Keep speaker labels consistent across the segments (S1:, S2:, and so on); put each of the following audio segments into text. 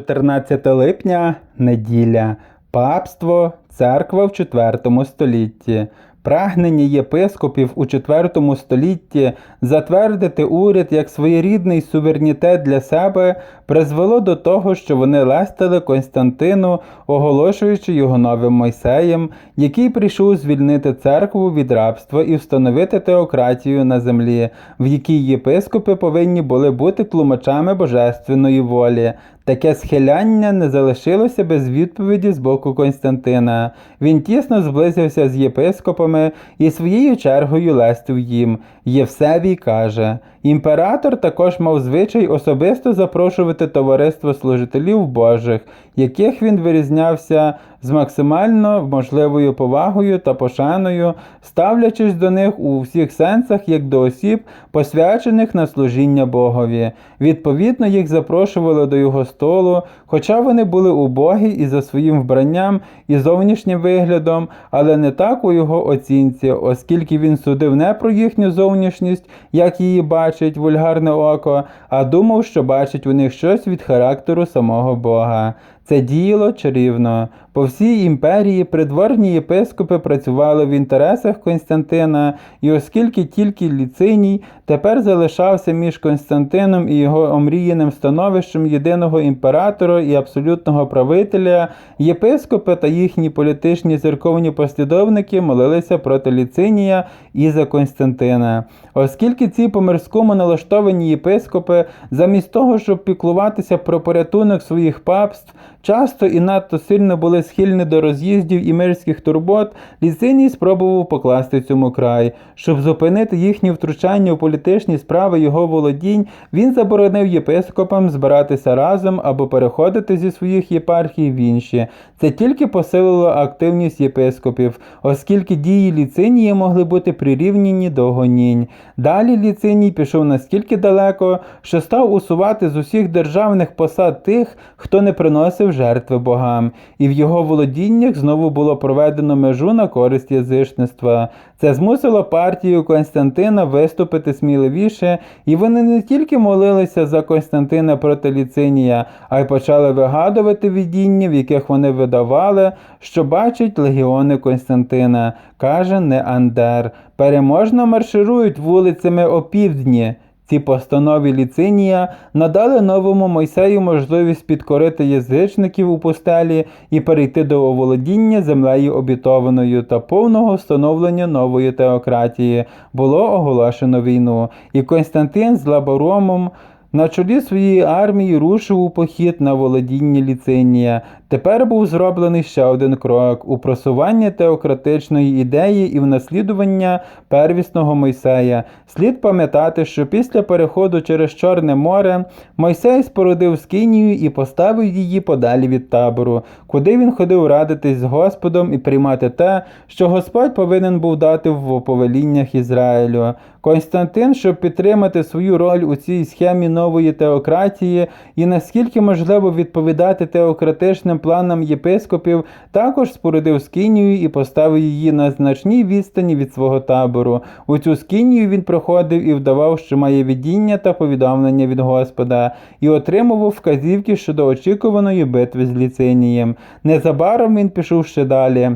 S1: 14 липня неділя. Папство, церква в IV столітті. Прагнення єпископів у IV столітті затвердити уряд як своєрідний суверенітет для себе призвело до того, що вони лестили Константину, оголошуючи його новим Мойсеєм, який прийшов звільнити церкву від рабства і встановити теократію на землі, в якій єпископи повинні були бути тлумачами божественної волі. Таке схиляння не залишилося без відповіді з боку Константина. Він тісно зблизився з єпископами і своєю чергою лестив їм. Євсевій каже: імператор також мав звичай особисто запрошувати товариство служителів Божих, яких він вирізнявся з максимально можливою повагою та пошаною, ставлячись до них у всіх сенсах як до осіб, посвячених на служіння Богові. Відповідно, їх запрошували до його столу, хоча вони були убогі і за своїм вбранням і зовнішнім виглядом, але не так у його оцінці, оскільки він судив не про їхню зовнішність, як її бачить вульгарне око, а думав, що бачить у них щось від характеру самого Бога. Це діяло чарівно. По всій імперії придворні єпископи працювали в інтересах Константина, і оскільки тільки Ліциній тепер залишався між Константином і його омріяним становищем єдиного імператора і абсолютного правителя, єпископи та їхні політичні церковні послідовники молилися проти Ліцинія і за Константина. Оскільки ці по мирському налаштовані єпископи, замість того, щоб піклуватися про порятунок своїх папств, часто і надто сильно були схильні до роз'їздів і мирських турбот, Ліциній спробував покласти цьому край. Щоб зупинити їхні втручання у політичні справи його володінь, він заборонив єпископам збиратися разом або переходити зі своїх єпархій в інші. Це тільки посилило активність єпископів, оскільки дії Ліцинії могли бути прирівняні до гонінь. Далі Ліциній пішов настільки далеко, що став усувати з усіх державних посад тих, хто не приносив жертви богам, і в його володіннях знову було проведено межу на користь язичництва. Це змусило партію Константина виступити сміливіше, і вони не тільки молилися за Константина проти Ліцинія, а й почали вигадувати видіння, в яких вони видавали, що бачать легіони Константина, каже Неандер. Переможно марширують вулицями опівдні. Ці постанові Ліцинія надали новому Мойсею можливість підкорити язичників у пустелі і перейти до оволодіння землею обітованою та повного встановлення нової теократії. Було оголошено війну, і Константин з Лаборомом на чолі своєї армії рушив у похід на володіння Ліцинія. Тепер був зроблений ще один крок у просування теократичної ідеї і в наслідування первісного Мойсея. Слід пам'ятати, що після переходу через Чорне море Мойсей спорудив скинію і поставив її подалі від табору, куди він ходив радитись з Господом і приймати те, що Господь повинен був дати в повеліннях Ізраїлю. Константин, щоб підтримати свою роль у цій схемі нової теократії і наскільки можливо відповідати теократичним планам єпископів, також спорудив скинію і поставив її на значній відстані від свого табору. У цю скинію він проходив і вдавав, що має видіння та повідомлення від Господа, і отримував вказівки щодо очікуваної битви з Ліцинієм. Незабаром він пішов ще далі.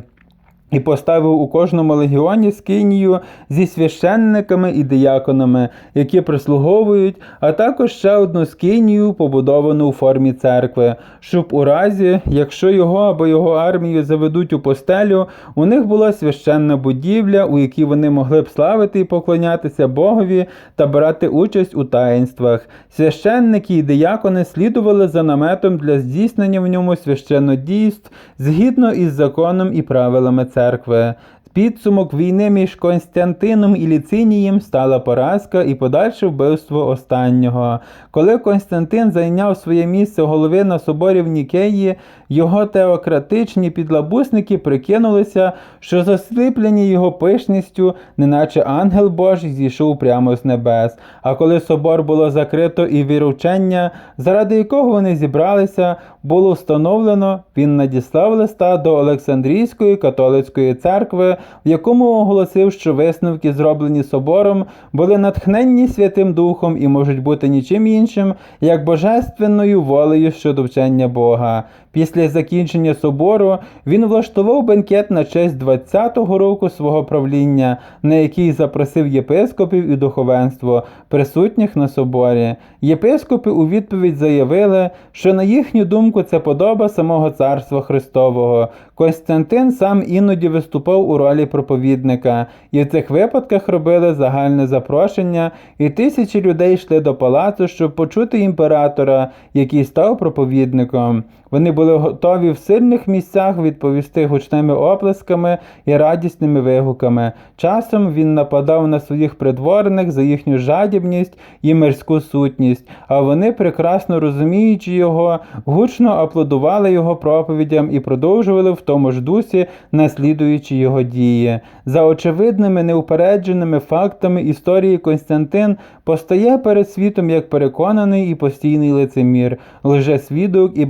S1: І поставив у кожному легіоні скинію зі священниками і дияконами, які прислуговують, а також ще одну скинію, побудовану у формі церкви, щоб у разі, якщо його або його армію заведуть у постелю, у них була священна будівля, у якій вони могли б славити і поклонятися Богові та брати участь у таїнствах. Священники і диякони слідували за наметом для здійснення в ньому священнодійств згідно із законом і правилами церкви церкви. Підсумок війни між Константином і Ліцинієм стала поразка і подальше вбивство останнього. Коли Константин зайняв своє місце голови на соборі в Нікеї, його теократичні підлабусники прикинулися, що засліплені його пишністю, неначе ангел Божий зійшов прямо з небес. А коли собор було закрито і віручення, заради якого вони зібралися, було встановлено, він надіслав листа до Олександрійської католицької церкви в якому оголосив, що висновки, зроблені собором, були натхненні Святим Духом і можуть бути нічим іншим, як божественною волею щодо вчення Бога. Після закінчення собору він влаштував бенкет на честь 20-го року свого правління, на який запросив єпископів і духовенство, присутніх на соборі. Єпископи у відповідь заявили, що на їхню думку це подоба самого царства Христового. Константин сам іноді виступав у ролі проповідника, і в цих випадках робили загальне запрошення, і тисячі людей йшли до палацу, щоб почути імператора, який став проповідником. Вони були готові в сильних місцях відповісти гучними оплесками і радісними вигуками. Часом він нападав на своїх придворних за їхню жадібність і мирську сутність, а вони, прекрасно розуміючи його, гучно аплодували його проповідям і продовжували в тому ж дусі, наслідуючи його дії. За очевидними неупередженими фактами історії Константин постає перед світом як переконаний і постійний лицемір, лжесвідок і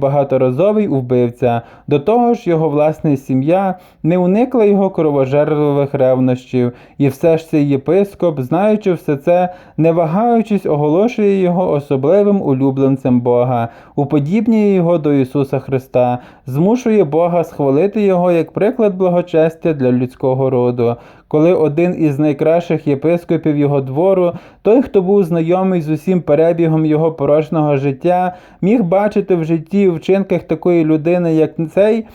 S1: багаторазовий вбивця. До того ж, його власна сім'я не уникла його кровожерливих ревнощів, і все ж цей єпископ, знаючи все це, не вагаючись, оголошує його особливим улюбленцем Бога, уподібнює його до Ісуса Христа, змушує Бога схвалити його як приклад благочестя для людського роду. Коли один із найкращих єпископів його двору, той, хто був знайомий з усім перебігом його порожнього життя, міг бачити в житті і вчинках такої людини, як цей,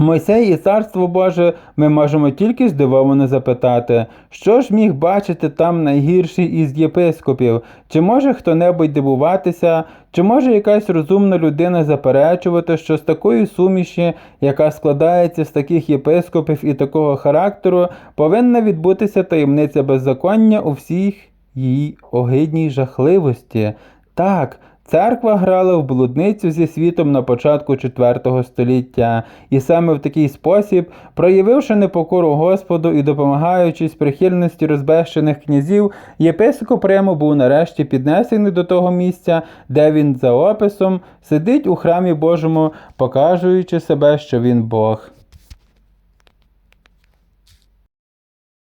S1: Мойсей і царство Боже, ми можемо тільки здивовано запитати, що ж міг бачити там найгірший із єпископів? Чи може хто-небудь дивуватися, чи може якась розумна людина заперечувати, що з такої суміші, яка складається з таких єпископів і такого характеру, повинна відбутися таємниця беззаконня у всіх її огидній жахливості? Так, Церква грала в блудницю зі світом на початку IV століття, і саме в такий спосіб, проявивши непокору Господу і допомагаючись прихильності розбещених князів, єпископ Риму був нарешті піднесений до того місця, де він за описом сидить у храмі Божому, покажуючи себе, що він Бог.